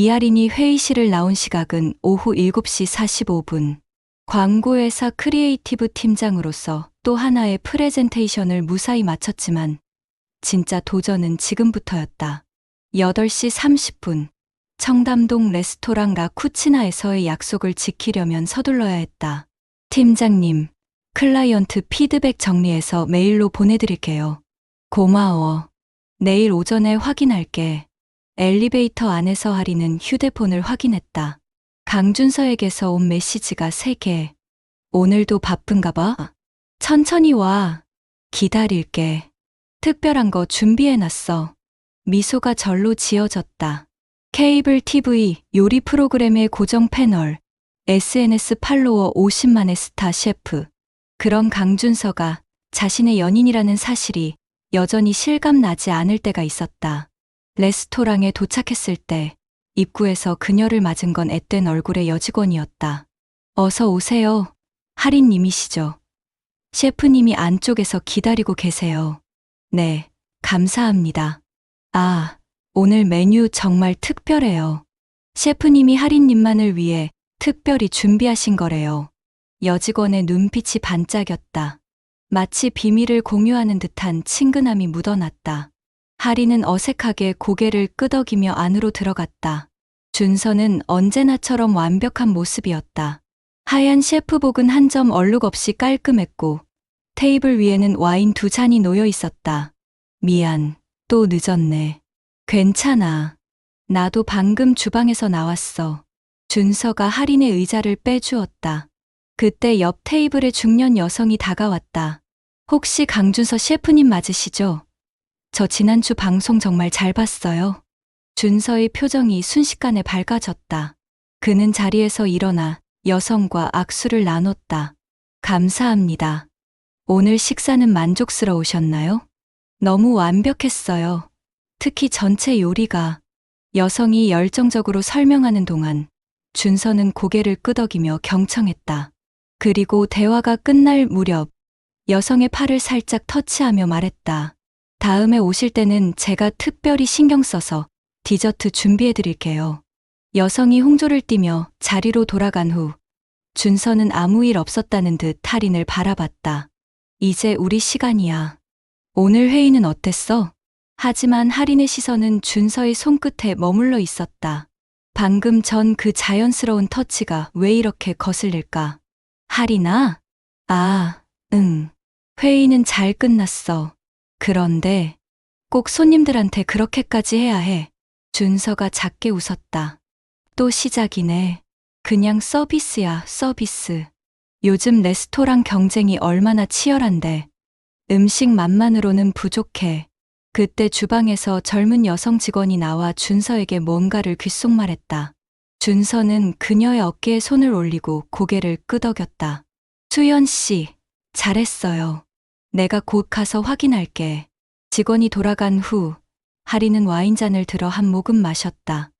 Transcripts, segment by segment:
이하린이 회의실을 나온 시각은 오후 7시 45분. 광고회사 크리에이티브 팀장으로서 또 하나의 프레젠테이션을 무사히 마쳤지만 진짜 도전은 지금부터였다. 8시 30분. 청담동 레스토랑 라쿠치나에서의 약속을 지키려면 서둘러야 했다. 팀장님, 클라이언트 피드백 정리해서 메일로 보내드릴게요. 고마워. 내일 오전에 확인할게. 엘리베이터 안에서 하리는 휴대폰을 확인했다. 강준서에게서 온 메시지가 3개. 오늘도 바쁜가 봐? 천천히 와. 기다릴게. 특별한 거 준비해놨어. 미소가 절로 지어졌다. 케이블 TV 요리 프로그램의 고정 패널, SNS 팔로워 50만의 스타 셰프. 그런 강준서가 자신의 연인이라는 사실이 여전히 실감나지 않을 때가 있었다. 레스토랑에 도착했을 때 입구에서 그녀를 맞은 건 앳된 얼굴의 여직원이었다. 어서 오세요. 할인님이시죠. 셰프님이 안쪽에서 기다리고 계세요. 네, 감사합니다. 아, 오늘 메뉴 정말 특별해요. 셰프님이 할인님만을 위해 특별히 준비하신 거래요. 여직원의 눈빛이 반짝였다. 마치 비밀을 공유하는 듯한 친근함이 묻어났다. 하리는 어색하게 고개를 끄덕이며 안으로 들어갔다. 준서는 언제나처럼 완벽한 모습이었다. 하얀 셰프복은 한 점 얼룩 없이 깔끔했고 테이블 위에는 와인 두 잔이 놓여 있었다. 미안, 또 늦었네. 괜찮아. 나도 방금 주방에서 나왔어. 준서가 할인의 의자를 빼주었다. 그때 옆 테이블에 중년 여성이 다가왔다. 혹시 강준서 셰프님 맞으시죠? 저 지난주 방송 정말 잘 봤어요. 준서의 표정이 순식간에 밝아졌다. 그는 자리에서 일어나 여성과 악수를 나눴다. 감사합니다. 오늘 식사는 만족스러우셨나요? 너무 완벽했어요. 특히 전체 요리가 여성이 열정적으로 설명하는 동안 준서는 고개를 끄덕이며 경청했다. 그리고 대화가 끝날 무렵 여성의 팔을 살짝 터치하며 말했다. 다음에 오실 때는 제가 특별히 신경 써서 디저트 준비해 드릴게요. 여성이 홍조를 띠며 자리로 돌아간 후 준서는 아무 일 없었다는 듯 할인을 바라봤다. 이제 우리 시간이야. 오늘 회의는 어땠어? 하지만 할인의 시선은 준서의 손끝에 머물러 있었다. 방금 전 그 자연스러운 터치가 왜 이렇게 거슬릴까? 할인아? 아, 응. 회의는 잘 끝났어. 그런데 꼭 손님들한테 그렇게까지 해야 해. 준서가 작게 웃었다. 또 시작이네. 그냥 서비스야, 서비스. 요즘 레스토랑 경쟁이 얼마나 치열한데. 음식 맛만으로는 부족해. 그때 주방에서 젊은 여성 직원이 나와 준서에게 뭔가를 귓속말했다. 준서는 그녀의 어깨에 손을 올리고 고개를 끄덕였다. 수연 씨, 잘했어요. 내가 곧 가서 확인할게. 직원이 돌아간 후 하리는 와인잔을 들어 한 모금 마셨다.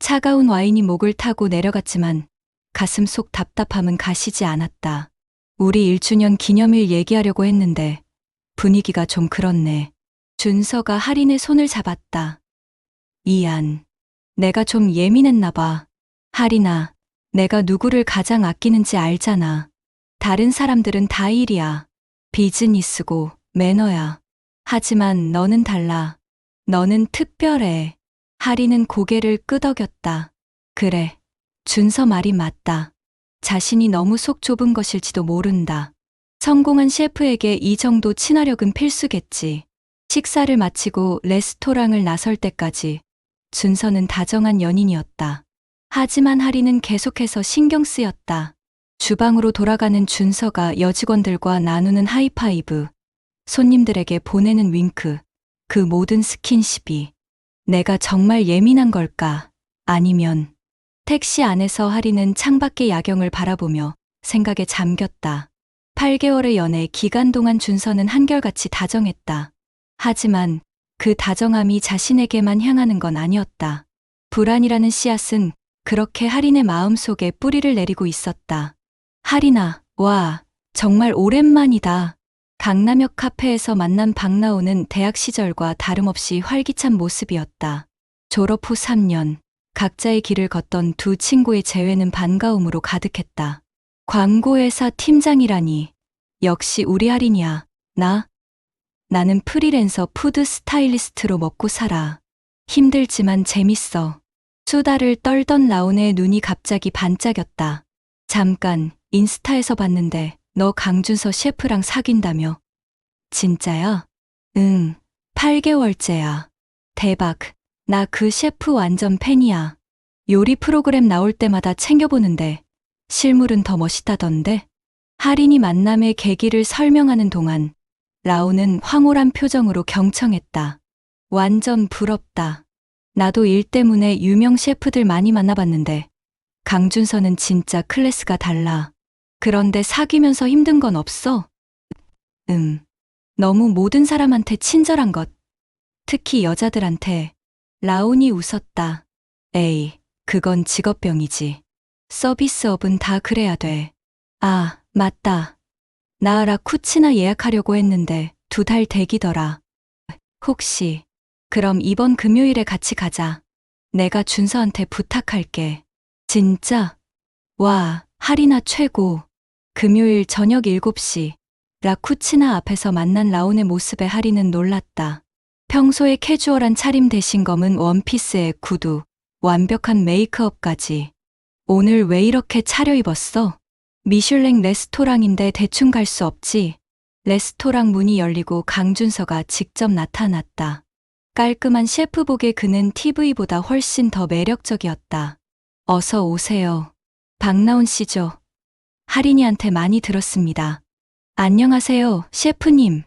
차가운 와인이 목을 타고 내려갔지만 가슴 속 답답함은 가시지 않았다. 우리 1주년 기념일 얘기하려고 했는데 분위기가 좀 그렇네. 준서가 할인의 손을 잡았다. 이안. 내가 좀 예민했나 봐. 할인아, 내가 누구를 가장 아끼는지 알잖아. 다른 사람들은 다 일이야. 비즈니스고 매너야. 하지만 너는 달라. 너는 특별해. 하리는 고개를 끄덕였다. 그래. 준서 말이 맞다. 자신이 너무 속 좁은 것일지도 모른다. 성공한 셰프에게 이 정도 친화력은 필수겠지. 식사를 마치고 레스토랑을 나설 때까지 준서는 다정한 연인이었다. 하지만 하리는 계속해서 신경 쓰였다. 주방으로 돌아가는 준서가 여직원들과 나누는 하이파이브, 손님들에게 보내는 윙크, 그 모든 스킨십이 내가 정말 예민한 걸까? 아니면 택시 안에서 하리는 창밖의 야경을 바라보며 생각에 잠겼다. 8개월의 연애 기간 동안 준서는 한결같이 다정했다. 하지만 그 다정함이 자신에게만 향하는 건 아니었다. 불안이라는 씨앗은 그렇게 할인의 마음 속에 뿌리를 내리고 있었다. 할인아, 와, 정말 오랜만이다. 강남역 카페에서 만난 박나오는 대학 시절과 다름없이 활기찬 모습이었다. 졸업 후 3년, 각자의 길을 걷던 두 친구의 재회는 반가움으로 가득했다. 광고회사 팀장이라니. 역시 우리 할인이야. 나? 나는 프리랜서 푸드 스타일리스트로 먹고 살아. 힘들지만 재밌어. 수다를 떨던 라온의 눈이 갑자기 반짝였다. 잠깐 인스타에서 봤는데 너 강준서 셰프랑 사귄다며. 진짜야? 응, 8개월째야. 대박. 나 그 셰프 완전 팬이야. 요리 프로그램 나올 때마다 챙겨보는데 실물은 더 멋있다던데. 할인이 만남의 계기를 설명하는 동안 라오는 황홀한 표정으로 경청했다. 완전 부럽다. 나도 일 때문에 유명 셰프들 많이 만나봤는데 강준서는 진짜 클래스가 달라. 그런데 사귀면서 힘든 건 없어? 음. 너무 모든 사람한테 친절한 것. 특히 여자들한테. 라온이 웃었다. 에이, 그건 직업병이지. 서비스업은 다 그래야 돼. 아, 맞다. 나 라쿠치나 예약하려고 했는데 두 달 대기더라. 혹시, 그럼 이번 금요일에 같이 가자. 내가 준서한테 부탁할게. 진짜? 와, 할인아 최고. 금요일 저녁 7시. 라쿠치나 앞에서 만난 라온의 모습에 할인은 놀랐다. 평소에 캐주얼한 차림 대신 검은 원피스에 구두, 완벽한 메이크업까지. 오늘 왜 이렇게 차려입었어? 미슐랭 레스토랑인데 대충 갈 수 없지. 레스토랑 문이 열리고 강준서가 직접 나타났다. 깔끔한 셰프복의 그는 TV보다 훨씬 더 매력적이었다. 어서 오세요. 박나온 씨죠. 할인이한테 많이 들었습니다. 안녕하세요, 셰프님.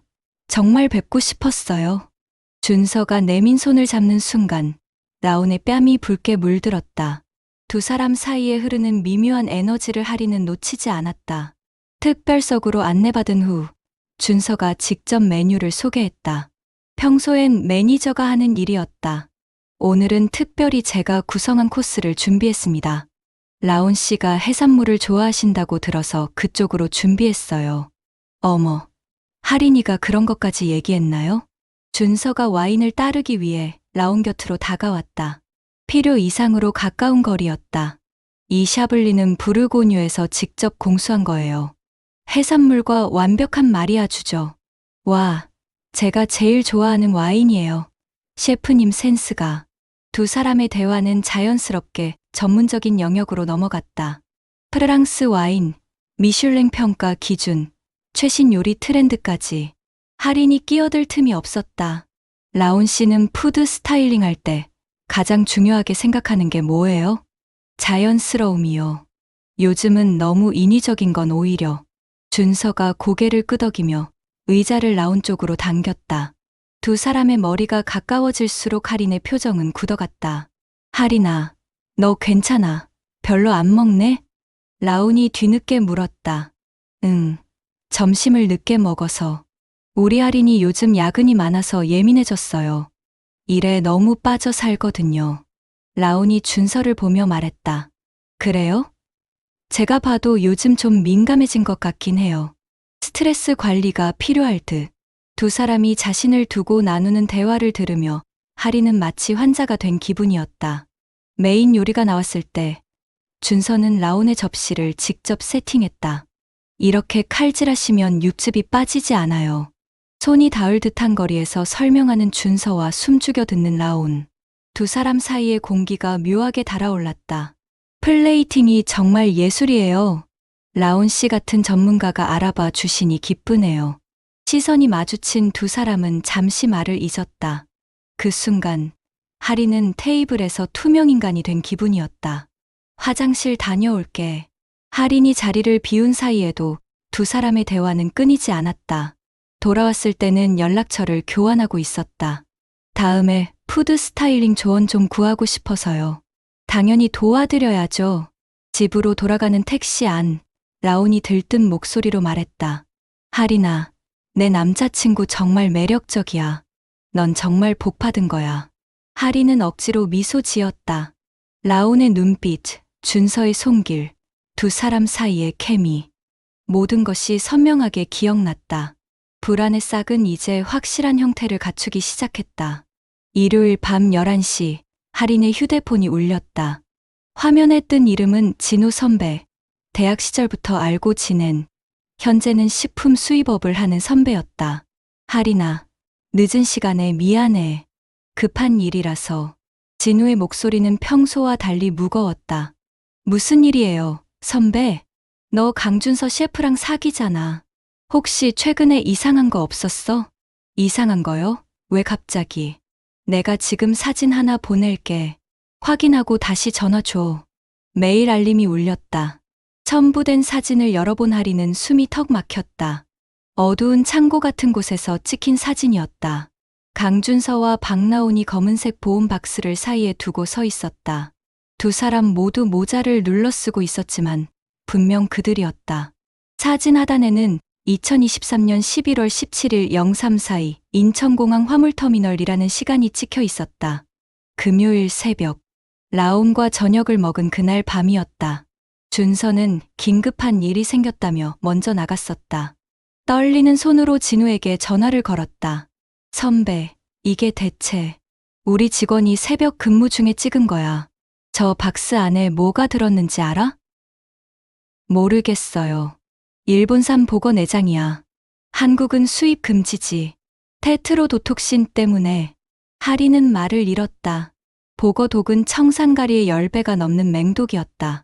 정말 뵙고 싶었어요. 준서가 내민 손을 잡는 순간 라온의 뺨이 붉게 물들었다. 두 사람 사이에 흐르는 미묘한 에너지를 할인은 놓치지 않았다. 특별석으로 안내받은 후 준서가 직접 메뉴를 소개했다. 평소엔 매니저가 하는 일이었다. 오늘은 특별히 제가 구성한 코스를 준비했습니다. 라온 씨가 해산물을 좋아하신다고 들어서 그쪽으로 준비했어요. 어머, 할인이가 그런 것까지 얘기했나요? 준서가 와인을 따르기 위해 라온 곁으로 다가왔다. 필요 이상으로 가까운 거리였다. 이 샤블리는 부르고뉴에서 직접 공수한 거예요. 해산물과 완벽한 마리아주죠. 와, 제가 제일 좋아하는 와인이에요. 셰프님 센스가. 두 사람의 대화는 자연스럽게 전문적인 영역으로 넘어갔다. 프랑스 와인, 미슐랭 평가 기준, 최신 요리 트렌드까지 할인이 끼어들 틈이 없었다. 라온 씨는 푸드 스타일링 할 때 가장 중요하게 생각하는 게 뭐예요? 자연스러움이요. 요즘은 너무 인위적인 건 오히려 준서가 고개를 끄덕이며 의자를 라온 쪽으로 당겼다. 두 사람의 머리가 가까워질수록 할인의 표정은 굳어갔다. 할인아, 너 괜찮아. 별로 안 먹네? 라온이 뒤늦게 물었다. 응, 점심을 늦게 먹어서. 우리 할인이 요즘 야근이 많아서 예민해졌어요. 일에 너무 빠져 살거든요. 라온이 준서를 보며 말했다. 그래요? 제가 봐도 요즘 좀 민감해진 것 같긴 해요. 스트레스 관리가 필요할 듯. 두 사람이 자신을 두고 나누는 대화를 들으며 하리는 마치 환자가 된 기분이었다. 메인 요리가 나왔을 때 준서는 라온의 접시를 직접 세팅했다. 이렇게 칼질하시면 육즙이 빠지지 않아요. 손이 닿을 듯한 거리에서 설명하는 준서와 숨죽여 듣는 라온. 두 사람 사이의 공기가 묘하게 달아올랐다. 플레이팅이 정말 예술이에요. 라온 씨 같은 전문가가 알아봐 주시니 기쁘네요. 시선이 마주친 두 사람은 잠시 말을 잊었다. 그 순간, 하리는 테이블에서 투명인간이 된 기분이었다. 화장실 다녀올게. 할인이 자리를 비운 사이에도 두 사람의 대화는 끊이지 않았다. 돌아왔을 때는 연락처를 교환하고 있었다. 다음에 푸드 스타일링 조언 좀 구하고 싶어서요. 당연히 도와드려야죠. 집으로 돌아가는 택시 안, 라온이 들뜬 목소리로 말했다. 하리나, 내 남자친구 정말 매력적이야. 넌 정말 복받은 거야. 하리는 억지로 미소 지었다. 라온의 눈빛, 준서의 손길, 두 사람 사이의 케미. 모든 것이 선명하게 기억났다. 불안의 싹은 이제 확실한 형태를 갖추기 시작했다. 일요일 밤 11시, 할인의 휴대폰이 울렸다. 화면에 뜬 이름은 진우 선배. 대학 시절부터 알고 지낸, 현재는 식품 수입업을 하는 선배였다. 할인아, 늦은 시간에 미안해. 급한 일이라서. 진우의 목소리는 평소와 달리 무거웠다. 무슨 일이에요, 선배? 너 강준서 셰프랑 사귀잖아. 혹시 최근에 이상한 거 없었어? 이상한 거요? 왜 갑자기? 내가 지금 사진 하나 보낼게. 확인하고 다시 전화 줘. 메일 알림이 울렸다. 첨부된 사진을 열어본 하리는 숨이 턱 막혔다. 어두운 창고 같은 곳에서 찍힌 사진이었다. 강준서와 박나온이 검은색 보온 박스를 사이에 두고 서 있었다. 두 사람 모두 모자를 눌러 쓰고 있었지만 분명 그들이었다. 사진 하단에는 2023년 11월 17일 0342 인천공항 화물터미널이라는 시간이 찍혀 있었다. 금요일 새벽, 라온과 저녁을 먹은 그날 밤이었다. 준서는 긴급한 일이 생겼다며 먼저 나갔었다. 떨리는 손으로 진우에게 전화를 걸었다. 선배, 이게 대체 우리 직원이 새벽 근무 중에 찍은 거야. 저 박스 안에 뭐가 들었는지 알아? 모르겠어요. 일본산 보건 내장이야. 한국은 수입 금지지. 테트로도톡신 때문에 하리는 말을 잃었다. 보거독은 청산가리의 10배가 넘는 맹독이었다.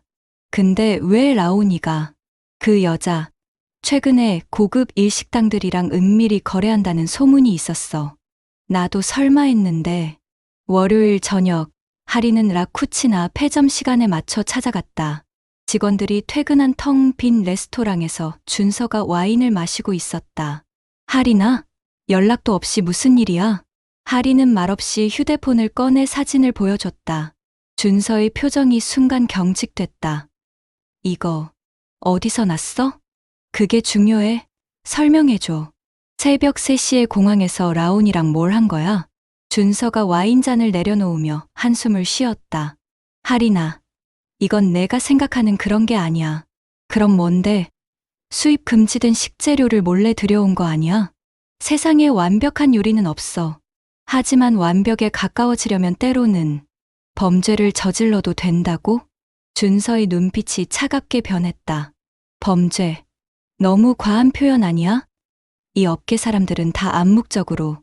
근데 왜 라온이가 그 여자 최근에 고급 일식당들이랑 은밀히 거래한다는 소문이 있었어. 나도 설마 했는데 월요일 저녁 하리는 라쿠치나 폐점 시간에 맞춰 찾아갔다. 직원들이 퇴근한 텅 빈 레스토랑에서 준서가 와인을 마시고 있었다. 하리나? 연락도 없이 무슨 일이야? 하리는 말없이 휴대폰을 꺼내 사진을 보여줬다. 준서의 표정이 순간 경직됐다. 이거 어디서 났어? 그게 중요해. 설명해줘. 새벽 3시에 공항에서 라온이랑 뭘 한 거야? 준서가 와인잔을 내려놓으며 한숨을 쉬었다. 하리나, 이건 내가 생각하는 그런 게 아니야. 그럼 뭔데? 수입 금지된 식재료를 몰래 들여온 거 아니야? 세상에 완벽한 요리는 없어. 하지만 완벽에 가까워지려면 때로는 범죄를 저질러도 된다고? 준서의 눈빛이 차갑게 변했다. 범죄. 너무 과한 표현 아니야? 이 업계 사람들은 다 암묵적으로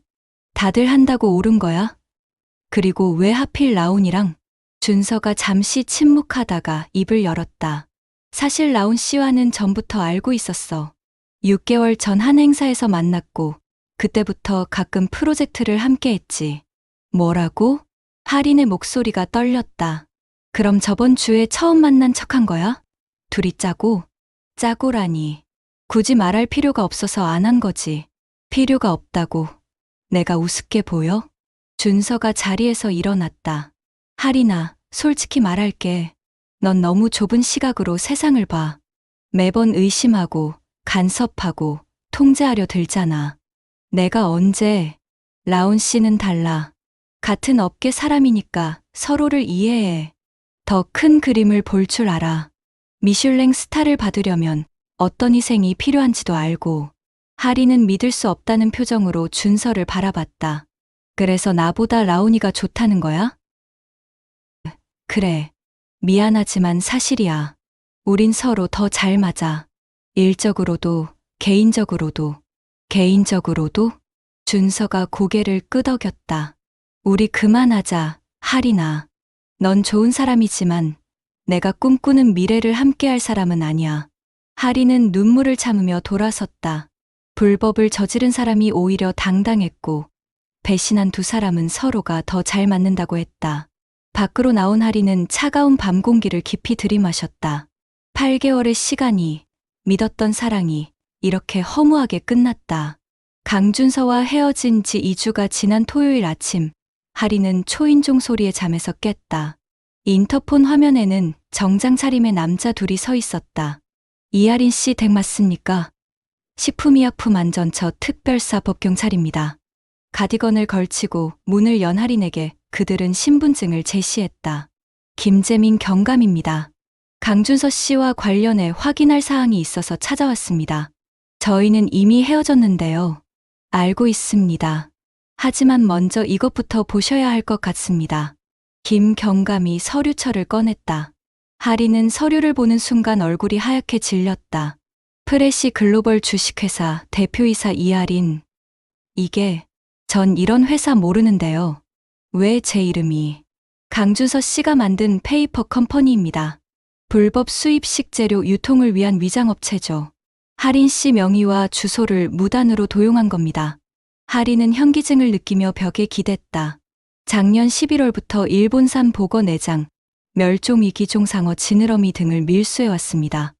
다들 한다고 옳은 거야? 그리고 왜 하필 라온이랑? 준서가 잠시 침묵하다가 입을 열었다. 사실 라온 씨와는 전부터 알고 있었어. 6개월 전 한 행사에서 만났고 그때부터 가끔 프로젝트를 함께 했지. 뭐라고? 하린의 목소리가 떨렸다. 그럼 저번 주에 처음 만난 척한 거야? 둘이 짜고? 짜고라니. 굳이 말할 필요가 없어서 안 한 거지. 필요가 없다고. 내가 우습게 보여? 준서가 자리에서 일어났다. 하리나, 솔직히 말할게. 넌 너무 좁은 시각으로 세상을 봐. 매번 의심하고, 간섭하고, 통제하려 들잖아. 내가 언제, 라온 씨는 달라. 같은 업계 사람이니까 서로를 이해해. 더 큰 그림을 볼 줄 알아. 미슐랭 스타를 받으려면 어떤 희생이 필요한지도 알고. 하리는 믿을 수 없다는 표정으로 준서를 바라봤다. 그래서 나보다 라온이가 좋다는 거야? 그래. 미안하지만 사실이야. 우린 서로 더 잘 맞아. 일적으로도, 개인적으로도, 개인적으로도? 준서가 고개를 끄덕였다. 우리 그만하자, 하리나. 넌 좋은 사람이지만 내가 꿈꾸는 미래를 함께할 사람은 아니야. 하리는 눈물을 참으며 돌아섰다. 불법을 저지른 사람이 오히려 당당했고 배신한 두 사람은 서로가 더 잘 맞는다고 했다. 밖으로 나온 하리는 차가운 밤 공기를 깊이 들이마셨다. 8개월의 시간이 믿었던 사랑이 이렇게 허무하게 끝났다. 강준서와 헤어진 지 2주가 지난 토요일 아침, 하리는 초인종 소리에 잠에서 깼다. 인터폰 화면에는 정장 차림의 남자 둘이 서 있었다. 이하린 씨 댁 맞습니까? 식품의약품 안전처 특별사 법경찰입니다. 가디건을 걸치고 문을 연 할인에게 그들은 신분증을 제시했다. 김재민 경감입니다. 강준서 씨와 관련해 확인할 사항이 있어서 찾아왔습니다. 저희는 이미 헤어졌는데요. 알고 있습니다. 하지만 먼저 이것부터 보셔야 할 것 같습니다. 김경감이 서류철을 꺼냈다. 하리는 서류를 보는 순간 얼굴이 하얗게 질렸다. 프레시 글로벌 주식회사 대표이사 이하린. 이게 전 이런 회사 모르는데요. 왜 제 이름이 강준서 씨가 만든 페이퍼 컴퍼니입니다. 불법 수입 식재료 유통을 위한 위장업체죠. 하린 씨 명의와 주소를 무단으로 도용한 겁니다. 하린은 현기증을 느끼며 벽에 기댔다. 작년 11월부터 일본산 보거 내장, 멸종 이기종 상어 지느러미 등을 밀수해 왔습니다.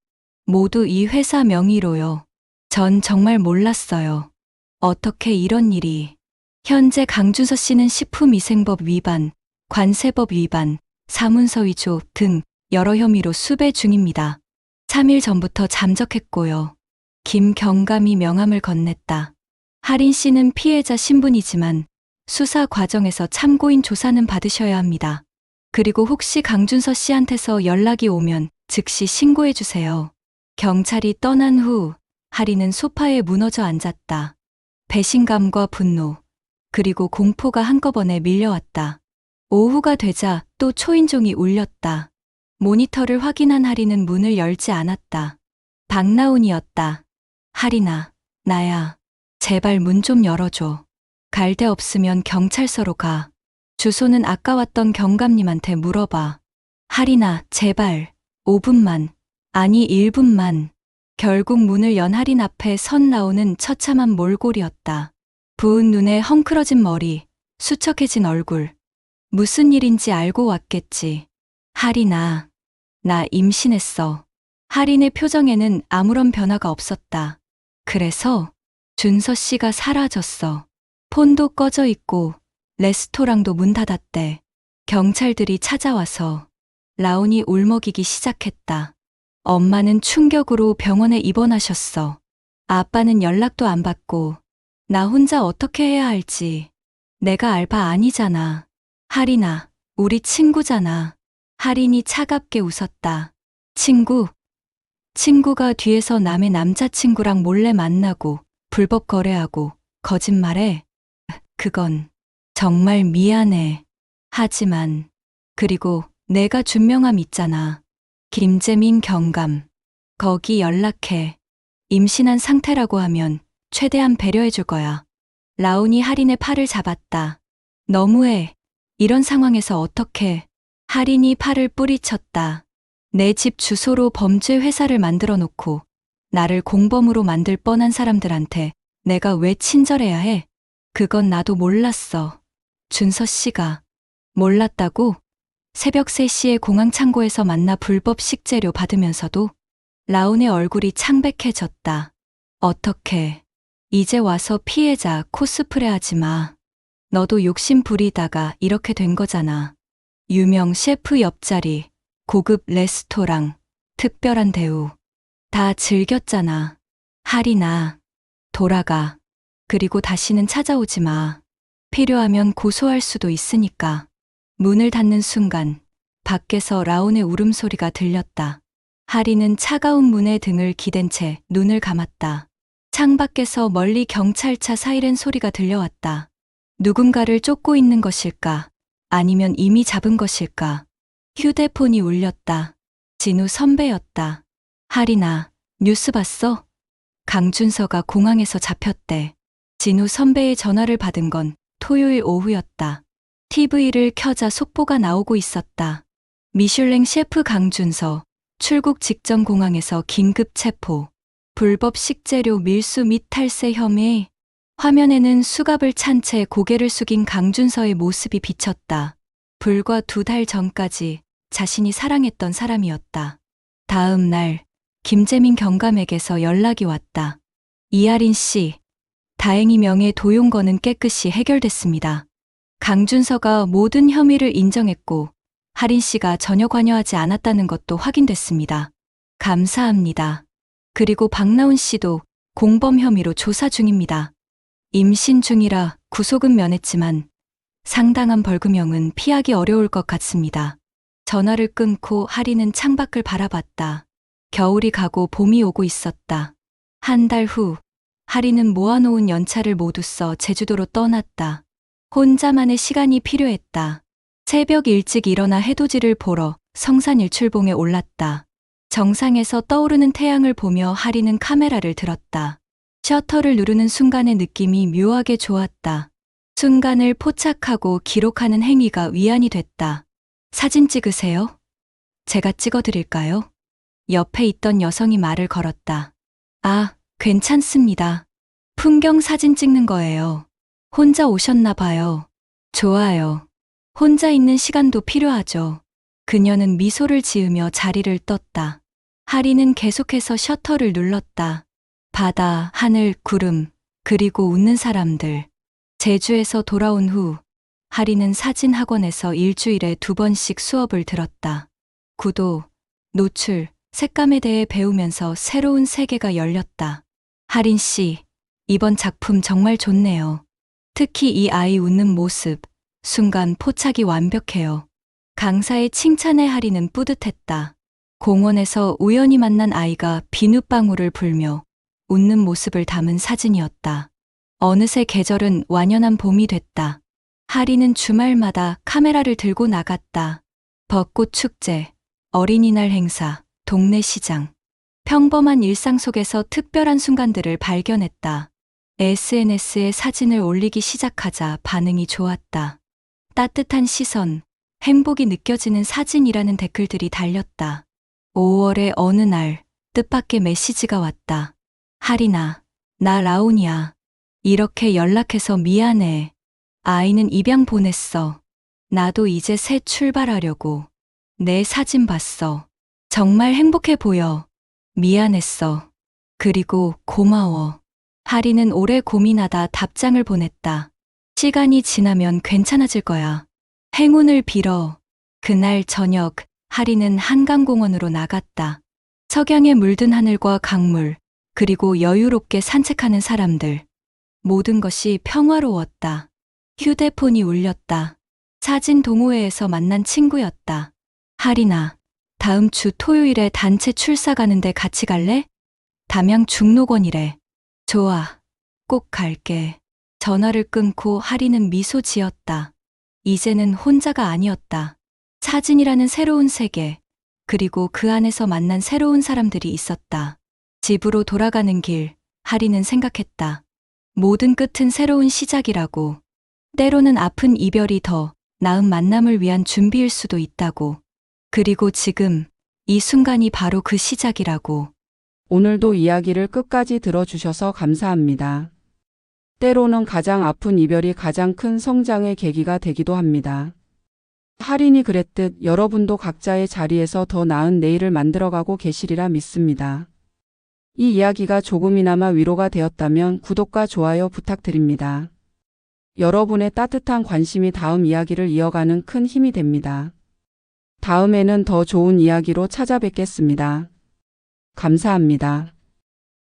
모두 이 회사 명의로요. 전 정말 몰랐어요. 어떻게 이런 일이. 현재 강준서 씨는 식품위생법 위반, 관세법 위반, 사문서 위조 등 여러 혐의로 수배 중입니다. 3일 전부터 잠적했고요. 김경감이 명함을 건넸다. 하린 씨는 피해자 신분이지만 수사 과정에서 참고인 조사는 받으셔야 합니다. 그리고 혹시 강준서 씨한테서 연락이 오면 즉시 신고해 주세요. 경찰이 떠난 후 하리는 소파에 무너져 앉았다. 배신감과 분노, 그리고 공포가 한꺼번에 밀려왔다. 오후가 되자 또 초인종이 울렸다. 모니터를 확인한 하리는 문을 열지 않았다. 박나운이었다. 하리나, 나야. 제발 문 좀 열어줘. 갈 데 없으면 경찰서로 가. 주소는 아까 왔던 경감님한테 물어봐. 하리나, 제발. 5분만. 아니, 1분만. 결국 문을 연 하린 앞에 선 나오는 처참한 몰골이었다. 부은 눈에 헝클어진 머리, 수척해진 얼굴. 무슨 일인지 알고 왔겠지. 하리나, 나 임신했어. 하린의 표정에는 아무런 변화가 없었다. 그래서 준서 씨가 사라졌어. 폰도 꺼져 있고 레스토랑도 문 닫았대. 경찰들이 찾아와서 라온이 울먹이기 시작했다. 엄마는 충격으로 병원에 입원하셨어. 아빠는 연락도 안 받고 나 혼자 어떻게 해야 할지. 내가 알바 아니잖아. 하린아, 우리 친구잖아. 하린이 차갑게 웃었다. 친구. 친구가 뒤에서 남의 남자친구랑 몰래 만나고 불법 거래하고 거짓말해. 그건 정말 미안해. 하지만 그리고 내가 준명함 있잖아. 김재민 경감. 거기 연락해. 임신한 상태라고 하면 최대한 배려해 줄 거야. 라온이 할인의 팔을 잡았다. 너무해. 이런 상황에서 어떻게. 할인이 팔을 뿌리쳤다. 내 집 주소로 범죄 회사를 만들어 놓고 나를 공범으로 만들 뻔한 사람들한테 내가 왜 친절해야 해? 그건 나도 몰랐어. 준서 씨가. 몰랐다고? 새벽 3시에 공항 창고에서 만나 불법 식재료 받으면서도 라온의 얼굴이 창백해졌다. 어떻게. 이제 와서 피해자 코스프레 하지 마. 너도 욕심 부리다가 이렇게 된 거잖아. 유명 셰프 옆자리, 고급 레스토랑, 특별한 대우. 다 즐겼잖아. 할이나. 돌아가. 그리고 다시는 찾아오지 마. 필요하면 고소할 수도 있으니까. 문을 닫는 순간 밖에서 라온의 울음소리가 들렸다. 하리는 차가운 문에 등을 기댄 채 눈을 감았다. 창밖에서 멀리 경찰차 사이렌 소리가 들려왔다. 누군가를 쫓고 있는 것일까? 아니면 이미 잡은 것일까? 휴대폰이 울렸다. 진우 선배였다. 하리나, 뉴스 봤어? 강준서가 공항에서 잡혔대. 진우 선배의 전화를 받은 건 토요일 오후였다. TV를 켜자 속보가 나오고 있었다. 미슐랭 셰프 강준서, 출국 직전 공항에서 긴급 체포, 불법 식재료 밀수 및 탈세 혐의, 화면에는 수갑을 찬 채 고개를 숙인 강준서의 모습이 비쳤다. 불과 두 달 전까지 자신이 사랑했던 사람이었다. 다음 날, 김재민 경감에게서 연락이 왔다. 이하린 씨, 다행히 명예 도용 건은 깨끗이 해결됐습니다. 강준서가 모든 혐의를 인정했고 하린 씨가 전혀 관여하지 않았다는 것도 확인됐습니다. 감사합니다. 그리고 박나운 씨도 공범 혐의로 조사 중입니다. 임신 중이라 구속은 면했지만 상당한 벌금형은 피하기 어려울 것 같습니다. 전화를 끊고 하리는 창밖을 바라봤다. 겨울이 가고 봄이 오고 있었다. 한 달 후, 하리는 모아놓은 연차를 모두 써 제주도로 떠났다. 혼자만의 시간이 필요했다. 새벽 일찍 일어나 해돋이를 보러 성산 일출봉에 올랐다. 정상에서 떠오르는 태양을 보며 하리는 카메라를 들었다. 셔터를 누르는 순간의 느낌이 묘하게 좋았다. 순간을 포착하고 기록하는 행위가 위안이 됐다. 사진 찍으세요? 제가 찍어드릴까요? 옆에 있던 여성이 말을 걸었다. 아, 괜찮습니다. 풍경 사진 찍는 거예요. 혼자 오셨나 봐요. 좋아요. 혼자 있는 시간도 필요하죠. 그녀는 미소를 지으며 자리를 떴다. 하리는 계속해서 셔터를 눌렀다. 바다, 하늘, 구름, 그리고 웃는 사람들. 제주에서 돌아온 후, 하리는 사진 학원에서 일주일에 두 번씩 수업을 들었다. 구도, 노출, 색감에 대해 배우면서 새로운 세계가 열렸다. 하린 씨, 이번 작품 정말 좋네요. 특히 이 아이 웃는 모습, 순간 포착이 완벽해요. 강사의 칭찬에 하리는 뿌듯했다. 공원에서 우연히 만난 아이가 비눗방울을 불며 웃는 모습을 담은 사진이었다. 어느새 계절은 완연한 봄이 됐다. 하리는 주말마다 카메라를 들고 나갔다. 벚꽃 축제, 어린이날 행사, 동네 시장. 평범한 일상 속에서 특별한 순간들을 발견했다. SNS에 사진을 올리기 시작하자 반응이 좋았다. 따뜻한 시선, 행복이 느껴지는 사진이라는 댓글들이 달렸다. 5월의 어느 날 뜻밖의 메시지가 왔다. 하리나, 나 라온이야. 이렇게 연락해서 미안해. 아이는 입양 보냈어. 나도 이제 새 출발하려고. 내 사진 봤어. 정말 행복해 보여. 미안했어. 그리고 고마워. 하리는 오래 고민하다 답장을 보냈다. 시간이 지나면 괜찮아질 거야. 행운을 빌어. 그날 저녁, 하리는 한강공원으로 나갔다. 석양에 물든 하늘과 강물, 그리고 여유롭게 산책하는 사람들. 모든 것이 평화로웠다. 휴대폰이 울렸다. 사진 동호회에서 만난 친구였다. 하리나, 다음 주 토요일에 단체 출사 가는데 같이 갈래? 담양 중록원이래. 좋아. 꼭 갈게. 전화를 끊고 하리는 미소 지었다. 이제는 혼자가 아니었다. 사진이라는 새로운 세계, 그리고 그 안에서 만난 새로운 사람들이 있었다. 집으로 돌아가는 길, 하리는 생각했다. 모든 끝은 새로운 시작이라고. 때로는 아픈 이별이 더 나은 만남을 위한 준비일 수도 있다고. 그리고 지금, 이 순간이 바로 그 시작이라고. 오늘도 이야기를 끝까지 들어주셔서 감사합니다. 때로는 가장 아픈 이별이 가장 큰 성장의 계기가 되기도 합니다. 할인이 그랬듯 여러분도 각자의 자리에서 더 나은 내일을 만들어가고 계시리라 믿습니다. 이 이야기가 조금이나마 위로가 되었다면 구독과 좋아요 부탁드립니다. 여러분의 따뜻한 관심이 다음 이야기를 이어가는 큰 힘이 됩니다. 다음에는 더 좋은 이야기로 찾아뵙겠습니다. 감사합니다.